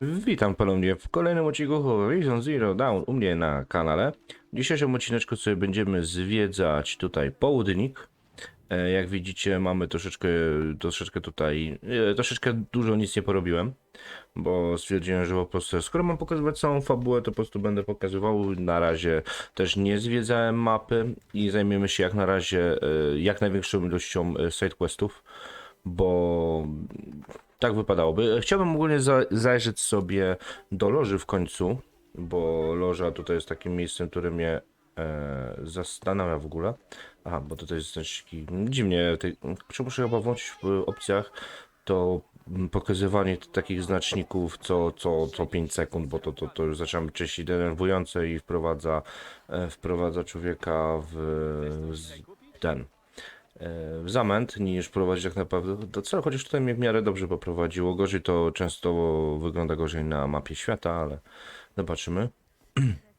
Witam ponownie w kolejnym odcinku Horizon Zero Dawn u mnie na kanale. W dzisiejszym odcineczku sobie będziemy zwiedzać tutaj południk. E, Jak widzicie mamy troszeczkę, troszeczkę tutaj, e, troszeczkę dużo nic nie porobiłem, bo stwierdziłem, że po prostu skoro mam pokazywać całą fabułę, to po prostu będę pokazywał. Na razie też nie zwiedzałem mapy i zajmiemy się jak na razie e, jak największą ilością sidequestów, bo tak wypadałoby. Chciałbym ogólnie za zajrzeć sobie do loży w końcu, bo loża tutaj jest takim miejscem, które mnie e, zastanawia w ogóle. Aha, bo tutaj jest też taki dziwnie. Tej, muszę chyba włączyć w opcjach to pokazywanie takich znaczników co, co, co 5 sekund, bo to, to, to już zaczyna być denerwujące i wprowadza, e, wprowadza człowieka w, z, ten w zamęt niż prowadzić tak naprawdę do celu, chociaż tutaj mnie w miarę dobrze poprowadziło. Gorzej to często wygląda gorzej na mapie świata, ale zobaczymy.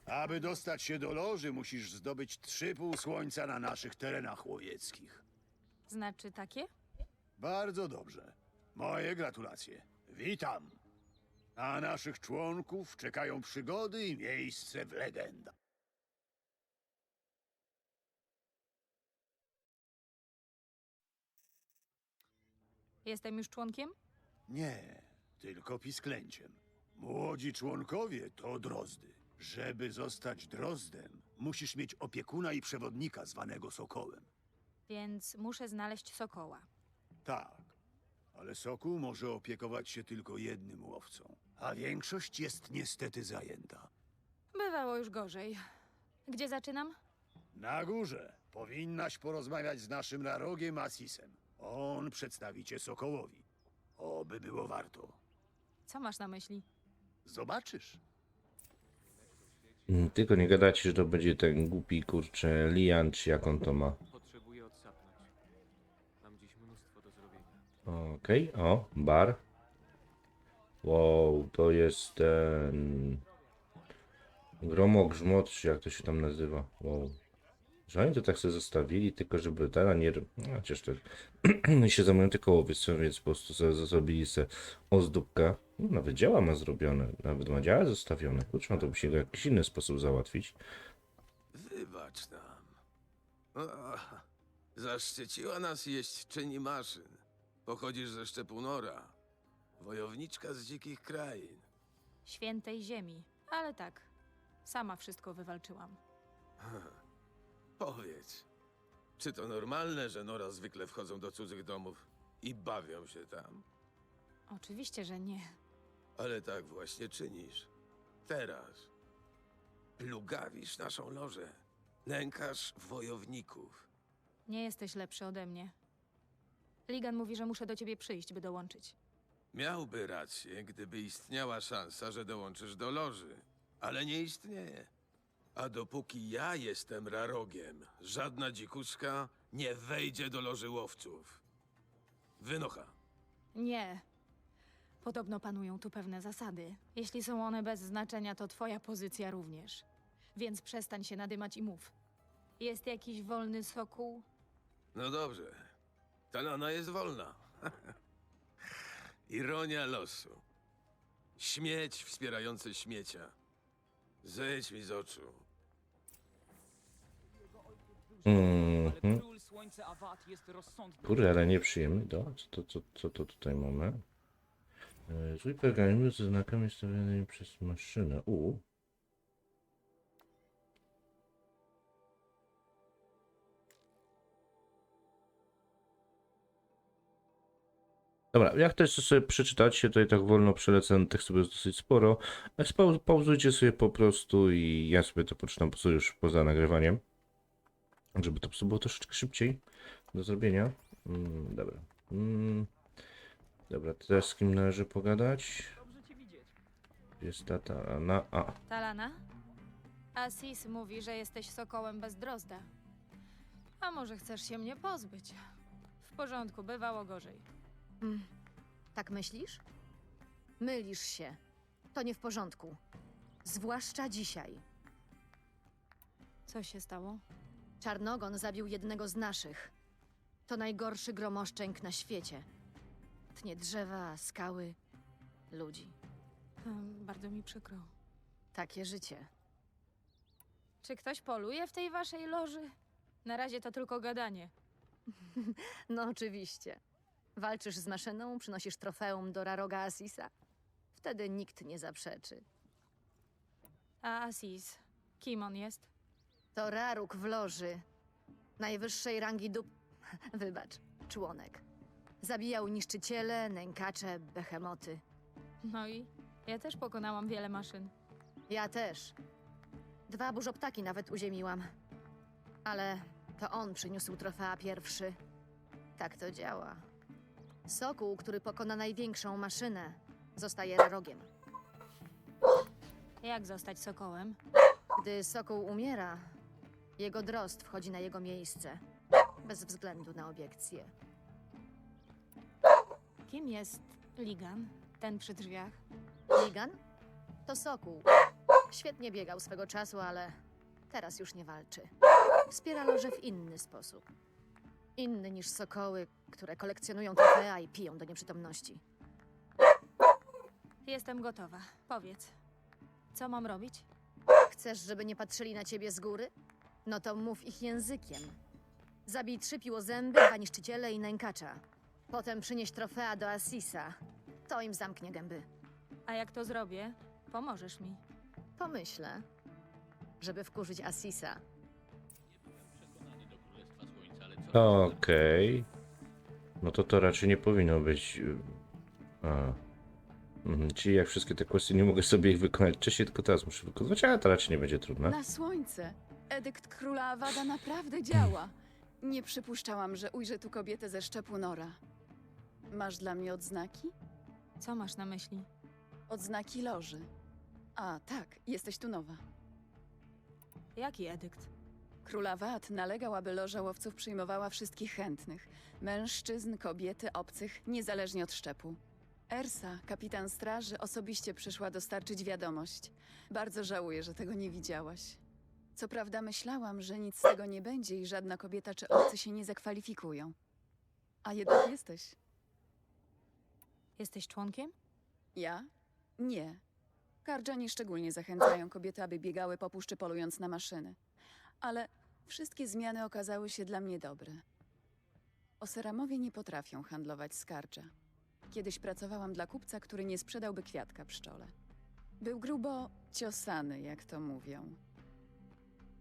Aby dostać się do loży, musisz zdobyć trzy pół słońca na naszych terenach łowieckich. Znaczy takie? Bardzo dobrze. Moje gratulacje. Witam. Na naszych członków czekają przygody i miejsce w legendach. Jestem już członkiem? Nie, tylko pisklęciem. Młodzi członkowie to drozdy. Żeby zostać drozdem, musisz mieć opiekuna i przewodnika zwanego sokołem. Więc muszę znaleźć sokoła. Tak, ale sokół może opiekować się tylko jednym łowcą, a większość jest niestety zajęta. Bywało już gorzej. Gdzie zaczynam? Na górze powinnaś porozmawiać z naszym rarogiem Asisem. On przedstawi cię Sokołowi. Oby było warto. Co masz na myśli? Zobaczysz. Mm, Tylko nie gadajcie, że to będzie ten głupi kurczę Lian, czy jak on to ma. Potrzebuję odsapnąć. Mam dziś mnóstwo do zrobienia. Okej, o, bar. Wow, to jest ten... Gromogrzmot, czy jak to się tam nazywa. Wow. Że oni to tak sobie zostawili, tylko żeby ten, a nie... No, chociaż to... się zajmują tylko łowiectwem, więc po prostu sobie zrobili sobie ozdóbkę. No, nawet działa ma zrobione, nawet ma działa zostawione. Kurczę, to by się w jakiś inny sposób załatwić. Wybacz nam. O, zaszczyciła nas jeźdźczyni maszyn. Pochodzisz ze Szczepunora. Wojowniczka z dzikich krain. Świętej ziemi. Ale tak. Sama wszystko wywalczyłam. Powiedz, czy to normalne, że Nora zwykle wchodzą do cudzych domów i bawią się tam? Oczywiście, że nie. Ale tak właśnie czynisz. Teraz. Plugawisz naszą lożę. Nękasz wojowników. Nie jesteś lepszy ode mnie. Ligan mówi, że muszę do ciebie przyjść, by dołączyć. Miałby rację, gdyby istniała szansa, że dołączysz do loży, ale nie istnieje. A dopóki ja jestem rarogiem, żadna dzikuszka nie wejdzie do loży łowców. Wynocha. Nie. Podobno panują tu pewne zasady. Jeśli są one bez znaczenia, to twoja pozycja również. Więc przestań się nadymać i mów. Jest jakiś wolny sokół? No dobrze. Talana jest wolna. Ironia losu. Śmieć wspierający śmiecia. Zejdź mi z oczu. Jest rozsądny. Kurde, ale nieprzyjemny. Do, co, to, co, co to tutaj mamy? E, Zły pergaminu ze znakami stawianymi przez maszynę. U. Dobra, jak jeszcze sobie przeczytacie, tutaj tak wolno przelecę, tekstu jest dosyć sporo. E, spau- Pauzujcie sobie po prostu i ja sobie to poczytam po już poza nagrywaniem. Żeby to było troszeczkę szybciej do zrobienia. Mm, dobra. Mm, dobra, teraz z kim należy pogadać? Dobrze cię widzieć. Jest tata na A. Talana? Asis mówi, że jesteś sokołem bez drozda. A może chcesz się mnie pozbyć? W porządku, bywało gorzej. Mm, tak myślisz? Mylisz się. To nie w porządku. Zwłaszcza dzisiaj. Co się stało? Czarnogon zabił jednego z naszych. To najgorszy gromoszczęk na świecie. Tnie drzewa, skały. ludzi. Hmm, bardzo mi przykro. Takie życie. Czy ktoś poluje w tej waszej loży? Na razie to tylko gadanie. No oczywiście. Walczysz z maszyną, przynosisz trofeum do Raroga Asisa? Wtedy nikt nie zaprzeczy. A Asis, kim on jest? To Raruk w loży. Najwyższej rangi dup... Wybacz, członek. Zabijał niszczyciele, nękacze, behemoty. No i ja też pokonałam wiele maszyn. Ja też. Dwa burzoptaki nawet uziemiłam. Ale to on przyniósł trofea pierwszy. Tak to działa. Sokół, który pokona największą maszynę, zostaje rarogiem. Jak zostać sokołem? Gdy sokół umiera, jego drost wchodzi na jego miejsce. Bez względu na obiekcje. Kim jest Ligan? Ten przy drzwiach? Ligan? To sokół. Świetnie biegał swego czasu, ale teraz już nie walczy. Wspiera loże w inny sposób. Inny niż sokoły, które kolekcjonują trofea i piją do nieprzytomności. Jestem gotowa. Powiedz. Co mam robić? Chcesz, żeby nie patrzyli na ciebie z góry? No to mów ich językiem. Zabij trzy piłozęby, dwa niszczyciele i nękacza. Potem przynieś trofea do Asisa. To im zamknie gęby. A jak to zrobię? Pomożesz mi. Pomyślę, żeby wkurzyć Asisa. Okej. No to to raczej nie powinno być. y, A. Mhm, czyli jak wszystkie te questy nie mogę sobie ich wykonać wcześniej, tylko teraz muszę wykonywać, ale to raczej nie będzie trudne. Na słońce. Edykt króla Awada naprawdę działa. Nie przypuszczałam, że ujrzę tu kobietę ze szczepu Nora. Masz dla mnie odznaki? Co masz na myśli? Odznaki loży. A, tak, jesteś tu nowa. Jaki edykt? Król Awad nalegał, aby loża łowców przyjmowała wszystkich chętnych. Mężczyzn, kobiety, obcych, niezależnie od szczepu. Ersa, kapitan straży, osobiście przyszła dostarczyć wiadomość. Bardzo żałuję, że tego nie widziałaś. Co prawda myślałam, że nic z tego nie będzie i żadna kobieta czy obcy się nie zakwalifikują. A jednak jesteś. Jesteś członkiem? Ja? Nie. Kardżani szczególnie zachęcają kobiety, aby biegały po puszczy polując na maszyny. Ale wszystkie zmiany okazały się dla mnie dobre. Oseramowie nie potrafią handlować z. Kiedyś pracowałam dla kupca, który nie sprzedałby kwiatka pszczole. Był grubo ciosany, jak to mówią.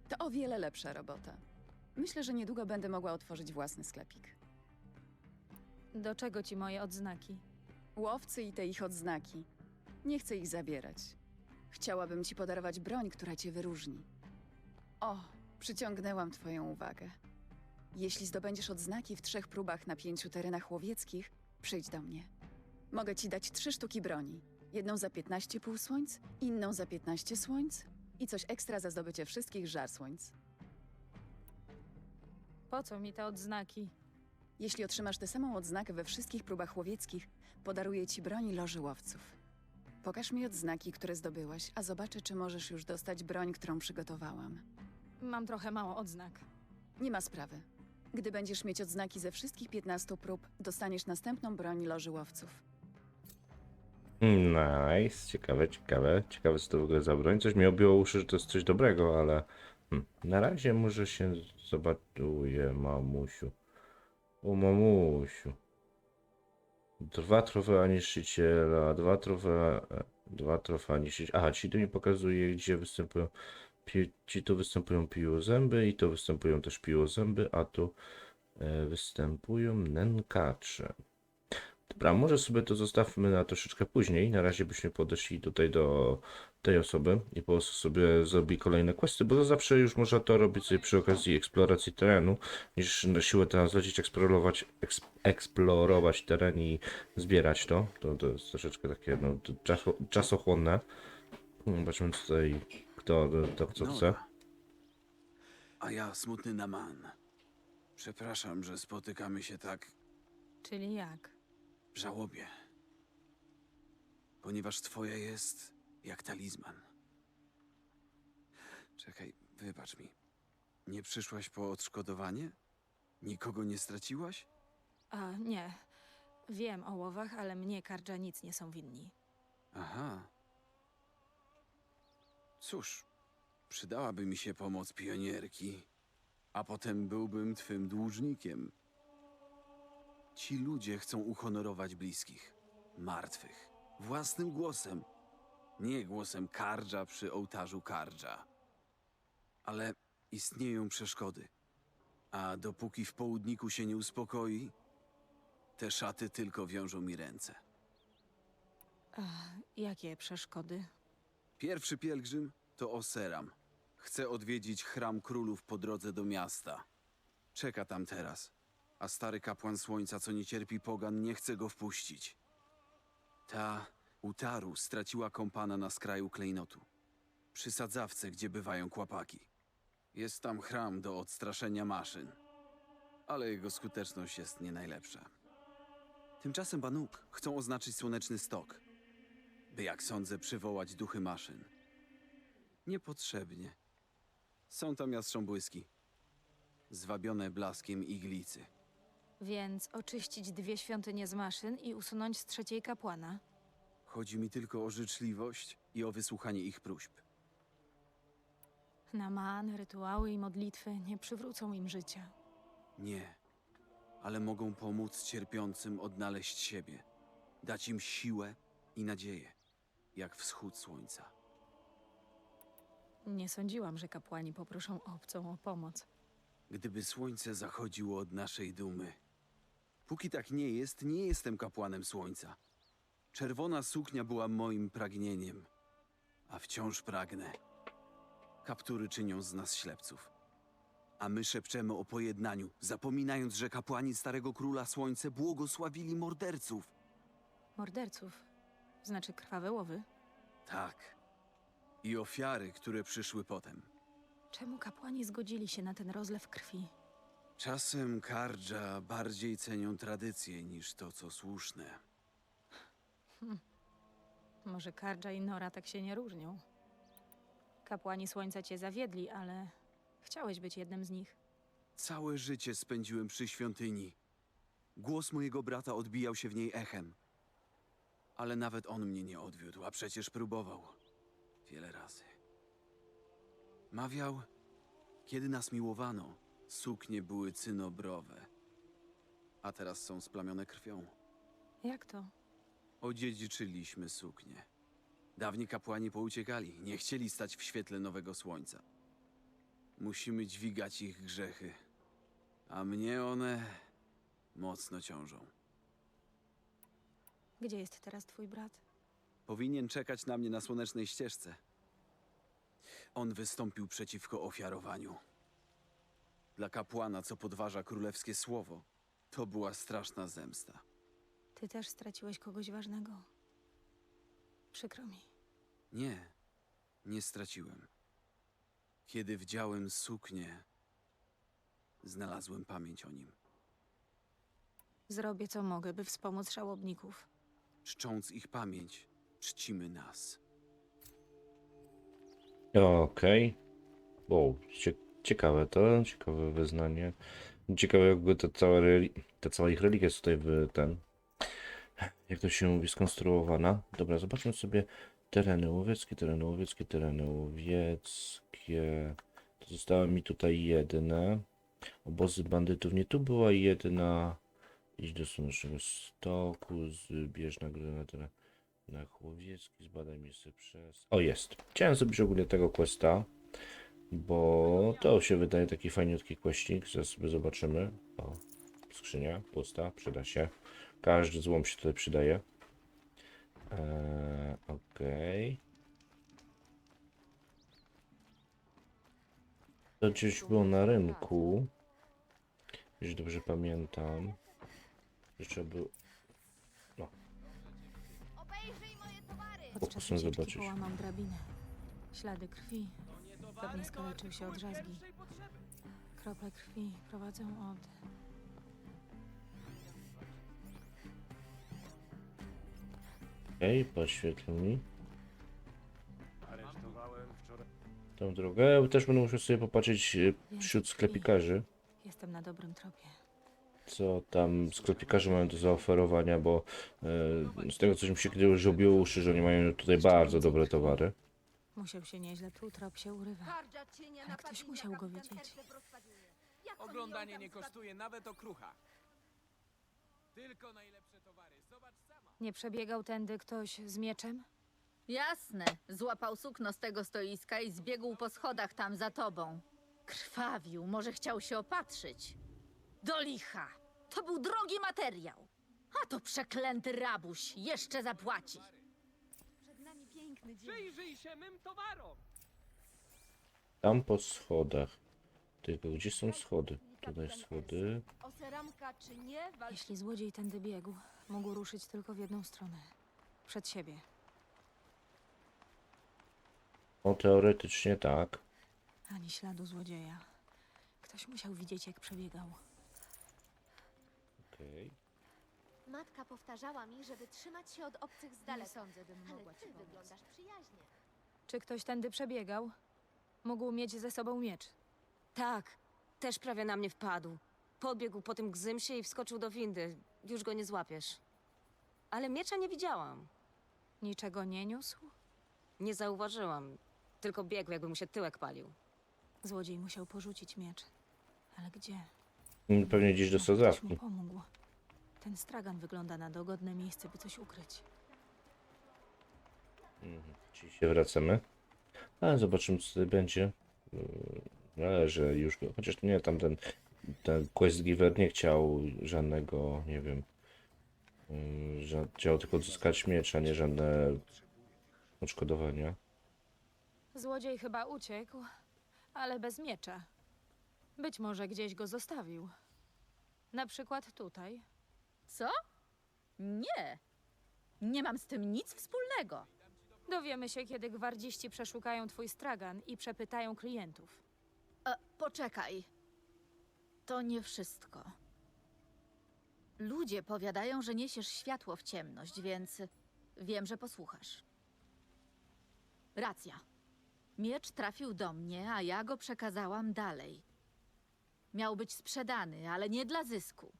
To o wiele lepsza robota. Myślę, że niedługo będę mogła otworzyć własny sklepik. Do czego ci moje odznaki? Łowcy i te ich odznaki. Nie chcę ich zabierać. Chciałabym ci podarować broń, która cię wyróżni. O, przyciągnęłam twoją uwagę. Jeśli zdobędziesz odznaki w trzech próbach na pięciu terenach łowieckich, przyjdź do mnie. Mogę ci dać trzy sztuki broni. Jedną za 15 półsłońc, inną za 15 słońc i coś ekstra za zdobycie wszystkich żar słońc. Po co mi te odznaki? Jeśli otrzymasz tę samą odznakę we wszystkich próbach łowieckich, podaruję ci broń loży łowców. Pokaż mi odznaki, które zdobyłaś, a zobaczę, czy możesz już dostać broń, którą przygotowałam. Mam trochę mało odznak. Nie ma sprawy. Gdy będziesz mieć odznaki ze wszystkich 15 prób, dostaniesz następną broń loży łowców. Nice, ciekawe, ciekawe. Ciekawe co to w ogóle za broń. Coś mi obiło uszy, że to jest coś dobrego, ale hmm. na razie może się zobaczuje, mamusiu. O mamusiu. Dwa trofea niszczyciela, dwa trofea, dwa trofea niszczyciela. Aha, ci tu mi pokazuje, gdzie występują, ci tu występują piłozęby i tu występują też piłozęby, a tu e, występują nękacze. Dobra, może sobie to zostawmy na troszeczkę później. Na razie byśmy podeszli tutaj do tej osoby i po prostu sobie zrobili kolejne questy, bo to zawsze już można to robić sobie przy okazji eksploracji terenu, niż na siłę teraz lecieć eksplorować, eks, eksplorować teren i zbierać to. To, to jest troszeczkę takie no, czaso, czasochłonne. Zobaczmy tutaj, kto to, co chce. A ja smutny Naman. Przepraszam, że spotykamy się tak Czyli jak? Żałobie. Ponieważ twoja jest jak talizman. Czekaj, wybacz mi. Nie przyszłaś po odszkodowanie? Nikogo nie straciłaś? A nie. Wiem o łowach, ale mnie kardża nic nie są winni. Aha. Cóż, przydałaby mi się pomoc pionierki, a potem byłbym twym dłużnikiem. Ci ludzie chcą uhonorować bliskich, martwych, własnym głosem, nie głosem kardża przy ołtarzu kardża. Ale istnieją przeszkody, a dopóki w południku się nie uspokoi, te szaty tylko wiążą mi ręce. Jakie przeszkody? Pierwszy pielgrzym to Oseram. Chce odwiedzić Chram Królów po drodze do miasta. Czeka tam teraz, a stary kapłan Słońca, co nie cierpi pogan, nie chce go wpuścić. Ta Utaru straciła kompana na skraju klejnotu. Przy sadzawce, gdzie bywają kłapaki. Jest tam chram do odstraszenia maszyn, ale jego skuteczność jest nie najlepsza. Tymczasem Banuk chcą oznaczyć słoneczny stok, by jak sądzę przywołać duchy maszyn. Niepotrzebnie. Są tam jastrząbłyski, zwabione blaskiem iglicy. Więc oczyścić dwie świątynie z maszyn i usunąć z trzeciej kapłana. Chodzi mi tylko o życzliwość i o wysłuchanie ich próśb. Naman, rytuały i modlitwy nie przywrócą im życia. Nie, ale mogą pomóc cierpiącym odnaleźć siebie, dać im siłę i nadzieję, jak wschód słońca. Nie sądziłam, że kapłani poproszą obcą o pomoc. Gdyby słońce zachodziło od naszej dumy. Póki tak nie jest, nie jestem kapłanem słońca. Czerwona suknia była moim pragnieniem, a wciąż pragnę. Kaptury czynią z nas ślepców. A my szepczemy o pojednaniu, zapominając, że kapłani Starego Króla Słońce błogosławili morderców. Morderców. Znaczy krwawe łowy. Tak. I ofiary, które przyszły potem. Czemu kapłani zgodzili się na ten rozlew krwi? Czasem kardża bardziej cenią tradycje niż to, co słuszne. Może Kardża i Nora tak się nie różnią. Kapłani Słońca cię zawiedli, ale chciałeś być jednym z nich. Całe życie spędziłem przy świątyni. Głos mojego brata odbijał się w niej echem. Ale nawet on mnie nie odwiódł, a przecież próbował. Wiele razy. Mawiał, kiedy nas miłowano, suknie były cynobrowe. A teraz są splamione krwią. Jak to? Odziedziczyliśmy suknie. Dawni kapłani pouciekali, nie chcieli stać w świetle nowego słońca. Musimy dźwigać ich grzechy, a mnie one mocno ciążą. Gdzie jest teraz twój brat? Powinien czekać na mnie na słonecznej ścieżce. On wystąpił przeciwko ofiarowaniu. Dla kapłana, co podważa królewskie słowo, to była straszna zemsta. Ty też straciłeś kogoś ważnego. Przykro mi. Nie, nie straciłem. Kiedy wdziałem suknię, znalazłem pamięć o nim. Zrobię co mogę, by wspomóc żałobników. Czcząc ich pamięć, czcimy nas. Okej. Wow, cie ciekawe to, ciekawe wyznanie. Ciekawe jakby ta cała, ta cała ich religia jest tutaj w ten, jak to się mówi, skonstruowana. Dobra, zobaczmy sobie tereny łowieckie, tereny łowieckie, tereny łowieckie. To zostały mi tutaj jedne. Obozy bandytów, nie tu była jedna. Idź do słonecznego stoku, zbierz nagrodę na teren. Na łowiecki, zbadaj miejsce przez... O, jest. Chciałem zrobić ogólnie tego questa, bo to się wydaje taki fajniutki questik. Zaraz sobie zobaczymy. O, skrzynia pusta, przyda się. Każdy złom się tutaj przydaje. Eee, Okej. To gdzieś było na rynku. Jeśli dobrze pamiętam. Jeszcze był... Podczas Pokusem zobaczyć. drabinę. Ślady krwi. Pewnie skaleczył się od drzazgi. Krople krwi prowadzą od... Okej, podświetl mi Aresztowałem wczoraj. tą drogę. Też będę musiał sobie popatrzeć e, wśród sklepikarzy. Jestem na dobrym tropie. co tam sklepikarze mają do zaoferowania, bo e, z tego coś mi się kiedyś już obiło uszy, że oni mają tutaj bardzo dobre towary. Musiał się nieźle tu, trop się urywa. Ale ktoś musiał go widzieć. Oglądanie nie kosztuje nawet okrucha. Tylko najlepsze towary. Zobacz sama. Nie przebiegał tędy ktoś z mieczem? Jasne. Złapał sukno z tego stoiska i zbiegł po schodach tam za tobą. Krwawił, może chciał się opatrzyć. Do licha! To był drogi materiał. A to przeklęty rabuś jeszcze zapłaci. Przyjrzyj się mym towarom! Tam po schodach. Tylko gdzie są schody? Tutaj schody. Czy nie? Jeśli złodziej tędy biegł, mógł ruszyć tylko w jedną stronę. Przed siebie. No teoretycznie tak. Ani śladu złodzieja. Ktoś musiał widzieć, jak przebiegał. Okej. Matka powtarzała mi, żeby trzymać się od obcych z daleka. sądzę, bym Ale mogła ty ci pomóc. wyglądasz przyjaźnie. Czy ktoś tędy przebiegał? Mógł mieć ze sobą miecz. Tak, też prawie na mnie wpadł. Podbiegł po tym gzymsie i wskoczył do windy. Już go nie złapiesz. Ale miecza nie widziałam. Niczego nie niósł? Nie zauważyłam. Tylko biegł, jakby mu się tyłek palił. Złodziej musiał porzucić miecz. Ale gdzie? Mm, Pewnie gdzieś do Może ktoś mu sadzawki. pomógł. Ten stragan wygląda na dogodne miejsce, by coś ukryć. Mhm. Czyli się wracamy. Ale zobaczymy co tutaj będzie. Yy, Ale że już go. Chociaż nie, tamten ten quest giver nie chciał żadnego, nie wiem. Że chciał tylko odzyskać miecz, a nie żadne odszkodowania. Złodziej chyba uciekł, ale bez miecza. Być może gdzieś go zostawił. Na przykład tutaj. Co? Nie. Nie mam z tym nic wspólnego. Dowiemy się, kiedy gwardziści przeszukają twój stragan i przepytają klientów. E, poczekaj. To nie wszystko. Ludzie powiadają, że niesiesz światło w ciemność, więc wiem, że posłuchasz. Racja. Miecz trafił do mnie, a ja go przekazałam dalej. Miał być sprzedany, ale nie dla zysku.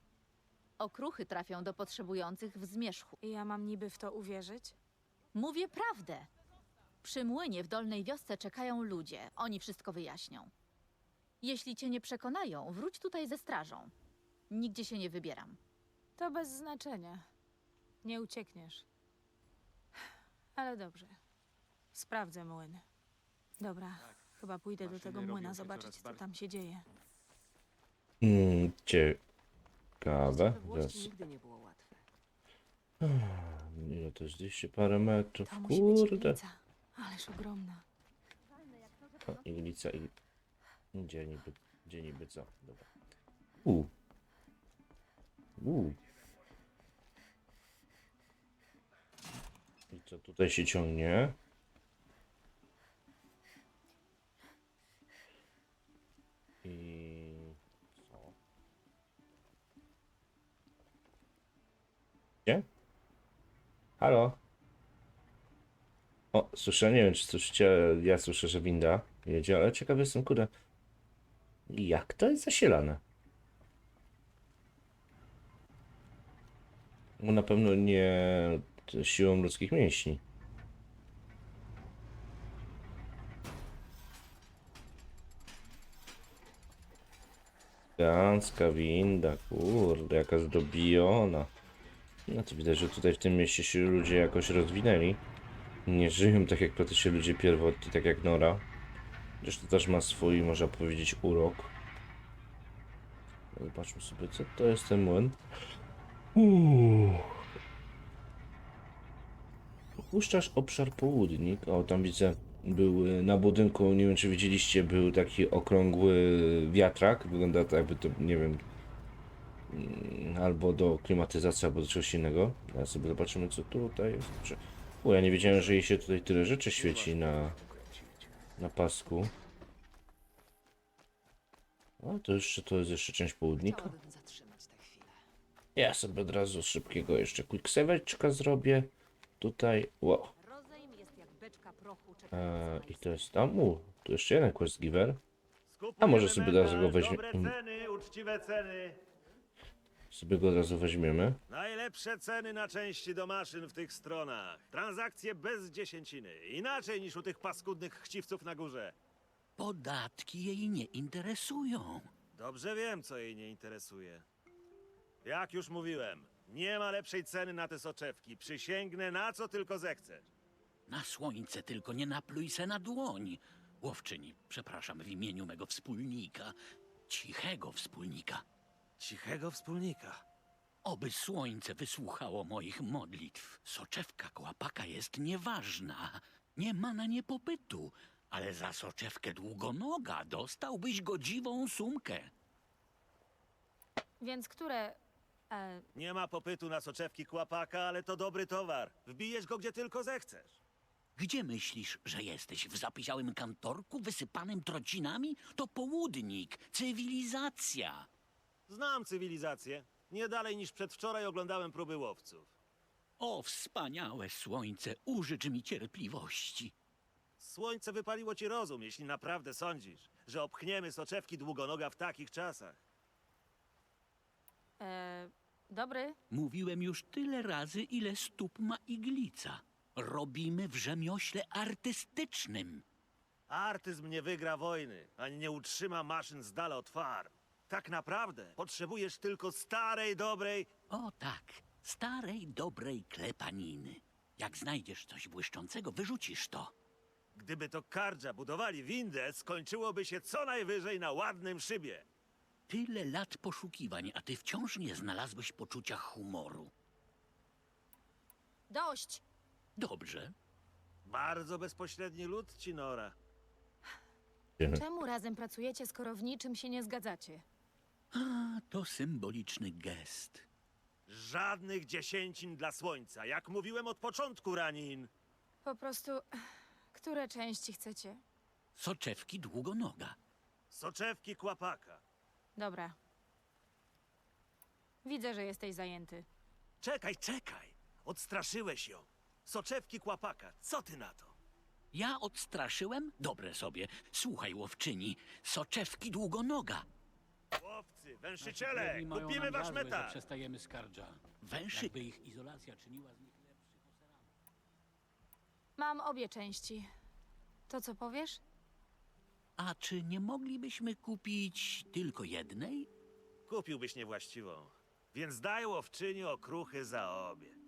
Okruchy trafią do potrzebujących w zmierzchu. Ja mam niby w to uwierzyć? Mówię prawdę. Przy młynie w dolnej wiosce czekają ludzie. Oni wszystko wyjaśnią. Jeśli cię nie przekonają, wróć tutaj ze strażą. Nigdzie się nie wybieram. To bez znaczenia. Nie uciekniesz. Ale dobrze. Sprawdzę młyn. Dobra, chyba pójdę do Maszyny tego robią młyna się zobaczyć, coraz co bardziej. tam się dzieje. Mm, ciekawe. Zaraz. nigdy nie było łatwe. Ile to jest 200 parę metrów? To musi być Kurde. iglica. Ależ ogromna. O, iglica i... Gdzie niby, gdzie niby co? Dobra. U. U. I co tutaj się ciągnie? I... co? Gdzie? Halo? O, słyszę, nie wiem czy słyszycie, ja słyszę, że winda jedzie, ale ciekawy jestem, kurde, jak to jest zasilane? No na pewno nie siłą ludzkich mięśni. Gdańska winda, kurde, jaka zdobiona. No to widać, że tutaj w tym mieście się ludzie jakoś rozwinęli. Nie żyją tak jak praktycznie ludzie pierwotni, tak jak Nora. Zresztą też ma swój, można powiedzieć, urok. Zobaczmy sobie, co to jest ten młyn. Uuu. Opuszczasz obszar południk. O, tam widzę, był na budynku, nie wiem czy widzieliście, był taki okrągły wiatrak. Wygląda to jakby to, nie wiem, albo do klimatyzacji, albo do czegoś innego. Teraz sobie zobaczymy, co tutaj jest. Czy... U, ja nie wiedziałem, że jej się tutaj tyle rzeczy świeci na, na pasku. O, to jeszcze, to jest jeszcze część południka. Ja sobie od razu szybkiego jeszcze quicksave'eczka zrobię. Tutaj, wow. E, czekająca I to jest tam, u, tu jeszcze jeden quest giver. A może sobie Skupujemy dlatego metal, weźmie- Dobre ceny, uczciwe ceny. Sobie go od razu weźmiemy. Najlepsze ceny na części do maszyn w tych stronach. Transakcje bez dziesięciny. Inaczej niż u tych paskudnych chciwców na górze. Podatki jej nie interesują. Dobrze wiem, co jej nie interesuje. Jak już mówiłem, nie ma lepszej ceny na te soczewki. Przysięgnę na co tylko zechcesz. Na słońce tylko nie napluj se na dłoń. Łowczyni, przepraszam w imieniu mego wspólnika. Cichego wspólnika. Cichego wspólnika. Oby słońce wysłuchało moich modlitw. Soczewka kłapaka jest nieważna. Nie ma na nie popytu. Ale za soczewkę długonoga dostałbyś godziwą sumkę. Więc które... E, Nie ma popytu na soczewki kłapaka, ale to dobry towar. Wbijesz go gdzie tylko zechcesz. Gdzie myślisz, że jesteś? W zapiziałym kantorku wysypanym trocinami? To południk, cywilizacja. Znam cywilizację. Nie dalej niż przedwczoraj oglądałem próby łowców. O, wspaniałe słońce, użycz mi cierpliwości. Słońce wypaliło ci rozum, jeśli naprawdę sądzisz, że obchniemy soczewki długonoga w takich czasach. e, dobry? Mówiłem już tyle razy, ile stóp ma iglica. Robimy w rzemiośle artystycznym. Artyzm nie wygra wojny, ani nie utrzyma maszyn z dala od farm. Tak naprawdę potrzebujesz tylko starej, dobrej... O tak, starej, dobrej klepaniny. Jak znajdziesz coś błyszczącego, wyrzucisz to. Gdyby to kardża budowali windę, skończyłoby się co najwyżej na ładnym szybie. Tyle lat poszukiwań, a ty wciąż nie znalazłeś poczucia humoru. Dość! Dobrze, Bardzo bezpośredni lud, Cinora. Czemu razem pracujecie, skoro w niczym się nie zgadzacie? A to symboliczny gest. Żadnych dziesięcin dla słońca, jak mówiłem od początku, Ranin. Po prostu... Które części chcecie? Soczewki długonoga. Soczewki kłapaka. Dobra. Widzę, że jesteś zajęty. Czekaj, czekaj! Odstraszyłeś ją. Soczewki kłapaka, co ty na to? Ja odstraszyłem? Dobre sobie. Słuchaj, łowczyni, soczewki długonoga. Łowcy, węszyciele, kupimy wasz metal! Przestajemy skardża. Węszy... Jakby ich izolacja czyniła z nich lepszych. Mam obie części. To co powiesz? A czy nie moglibyśmy kupić tylko jednej? Kupiłbyś niewłaściwą. Więc daj łowczyni okruchy za obie.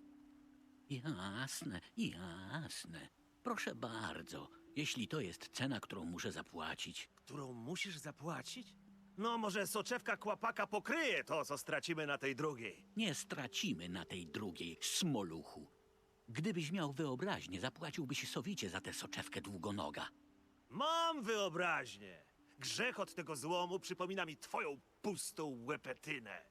Jasne, jasne. Proszę bardzo, jeśli to jest cena, którą muszę zapłacić. Którą musisz zapłacić? No, może soczewka kłapaka pokryje to, co stracimy na tej drugiej. Nie stracimy na tej drugiej, smoluchu. Gdybyś miał wyobraźnię, zapłaciłbyś sowicie za tę soczewkę długonoga. Mam wyobraźnię. Grzech od tego złomu przypomina mi twoją pustą łepetynę.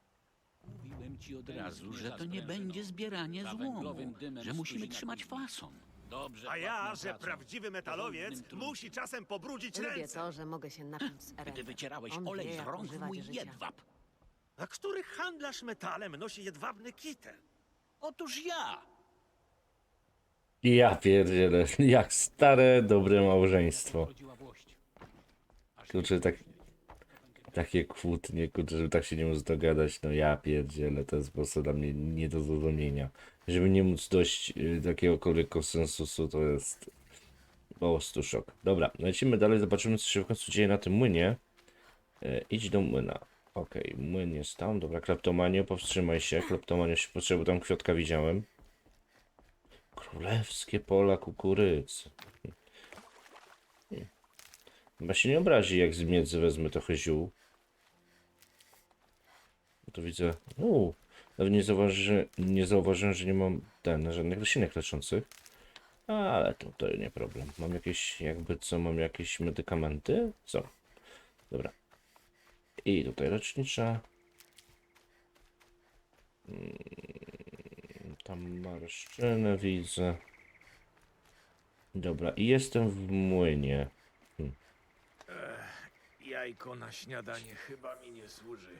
Mówiłem ci od razu, że to nie będzie zbieranie złomu, że musimy trzymać fason. Dobrze A ja, płatną że pracą. prawdziwy metalowiec Porządnym musi czasem pobrudzić Lubię ręce. to, że mogę się napić z. Gdy wycierałeś On olej wie, z jak rąk używać mój życia. jedwab. A który handlarz metalem nosi jedwabny kitel? Otóż ja! Ja pierdzielę, jak stare, dobre małżeństwo. Rodziła włość. Kurczę, tak, takie kłótnie, kurczę, żeby tak się nie móc dogadać, no ja pierdzielę, to jest po prostu dla mnie nie do zrozumienia. Żeby nie móc dojść y, jakiegokolwiek konsensusu, to jest po prostu szok. Dobra, lecimy dalej, zobaczymy co się w końcu dzieje na tym młynie. E, idź do młyna. Okej, młyn jest tam, dobra, kleptomanio, powstrzymaj się, kleptomanio się potrzebuje, tam kwiatka widziałem. Królewskie pola kukurydzy. Chyba się nie obrazi, jak z miedzy wezmę trochę ziół. To widzę. Uuu, nawet nie, nie zauważyłem, że nie mam ten, żadnych roślinek leczących. Ale to, to nie problem. Mam jakieś, jakby co, mam jakieś medykamenty? Co? Dobra. I tutaj lecznicza. Mm, Tam marszczynę widzę. Dobra, i jestem w młynie. Jajko na śniadanie chyba mi nie służy.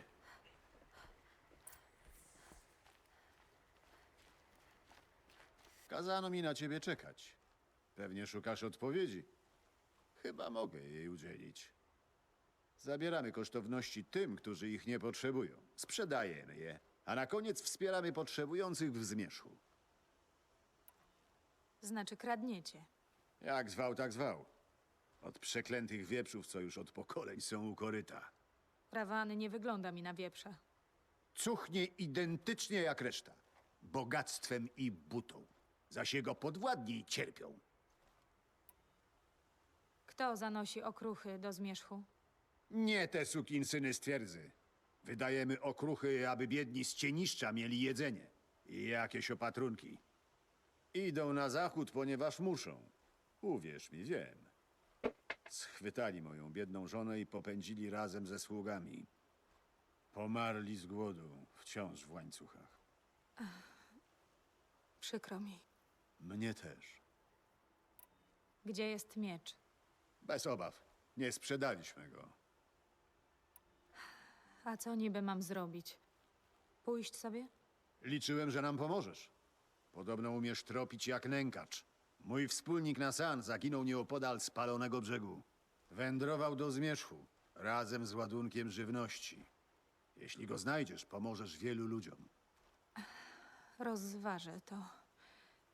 Kazano mi na ciebie czekać. Pewnie szukasz odpowiedzi. Chyba mogę jej udzielić. Zabieramy kosztowności tym, którzy ich nie potrzebują. Sprzedajemy je, A na koniec wspieramy potrzebujących w zmierzchu. Znaczy kradniecie. Jak zwał, tak zwał. Od przeklętych wieprzów, co już od pokoleń są u koryta. Rawany nie wygląda mi na wieprza. Cuchnie identycznie jak reszta. Bogactwem i butą. Zaś jego podwładni cierpią. Kto zanosi okruchy do zmierzchu? Nie te sukinsyny z twierdzy. Wydajemy okruchy, aby biedni z cieniszcza mieli jedzenie. I jakieś opatrunki. Idą na zachód, ponieważ muszą. Uwierz mi, wiem. Schwytali moją biedną żonę i popędzili razem ze sługami. Pomarli z głodu, wciąż w łańcuchach. Przykro mi. Mnie też. Gdzie jest miecz? Bez obaw. Nie sprzedaliśmy go. A co niby mam zrobić? Pójść sobie? Liczyłem, że nam pomożesz. Podobno umiesz tropić jak nękacz. Mój wspólnik Nasan zaginął nieopodal spalonego brzegu. Wędrował do zmierzchu, razem z ładunkiem żywności. Jeśli go znajdziesz, pomożesz wielu ludziom. Rozważę to.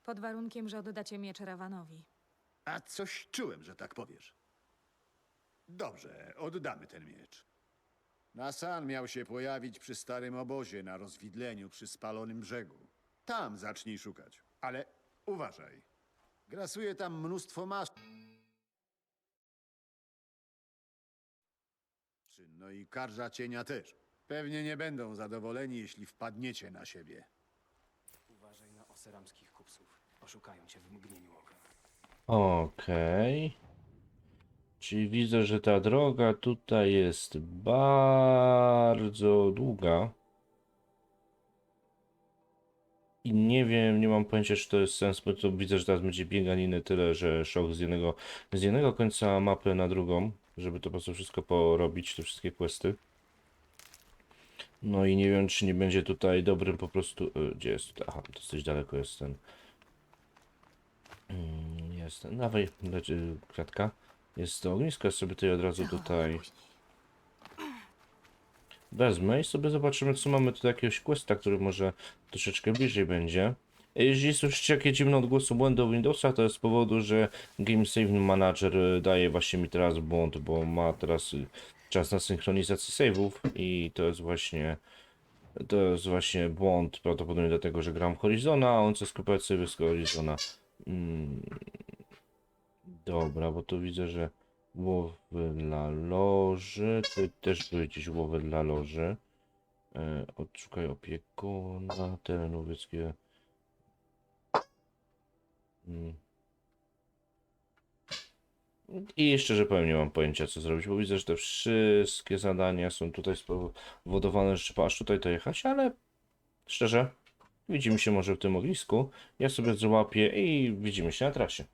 Pod warunkiem, że oddacie miecz Rawanowi. A coś czułem, że tak powiesz. Dobrze, oddamy ten miecz. Nasan miał się pojawić przy starym obozie na rozwidleniu przy spalonym brzegu. Tam zacznij szukać. Ale uważaj. Grasuje tam mnóstwo masz. No i karża cienia też. Pewnie nie będą zadowoleni, jeśli wpadniecie na siebie. Uważaj na oseramskich kupców. Oszukają cię w mgnieniu oka. Okej. Czyli widzę, że ta droga tutaj jest bardzo długa. I nie wiem, nie mam pojęcia, czy to jest sens, bo to widzę, że teraz będzie bieganiny tyle, że szok z jednego, z jednego końca mapy na drugą, żeby to po prostu wszystko porobić, te wszystkie questy. No i nie wiem, czy nie będzie tutaj dobrym po prostu... y, Gdzie jest tutaj? Aha, dosyć daleko jest ten... Mm, Jest dawaj, leci kratka. Jest to ognisko, ja sobie tutaj od razu tutaj wezmę i sobie zobaczymy, co mamy tutaj jakiegoś questa, który może troszeczkę bliżej będzie. Jeżeli słyszycie jakieś dziwne odgłosy błędu Windowsa, to jest z powodu, że Game Save Manager y, daje właśnie mi teraz błąd, bo ma teraz y, czas na synchronizację save'ów i to jest właśnie to jest właśnie błąd, prawdopodobnie dlatego, że gram w Horizona, a on chce skupować sobie z Horizona. Mm. Dobra, bo tu widzę, że łowy dla loży, tu też były gdzieś łowy dla loży. E, odszukaj opiekuna, teren łowieckie. Mm. I jeszcze, że powiem, nie mam pojęcia co zrobić, bo widzę, że te wszystkie zadania są tutaj spowodowane, że trzeba aż tutaj to jechać, ale szczerze, widzimy się może w tym ognisku. Ja sobie złapię i widzimy się na trasie.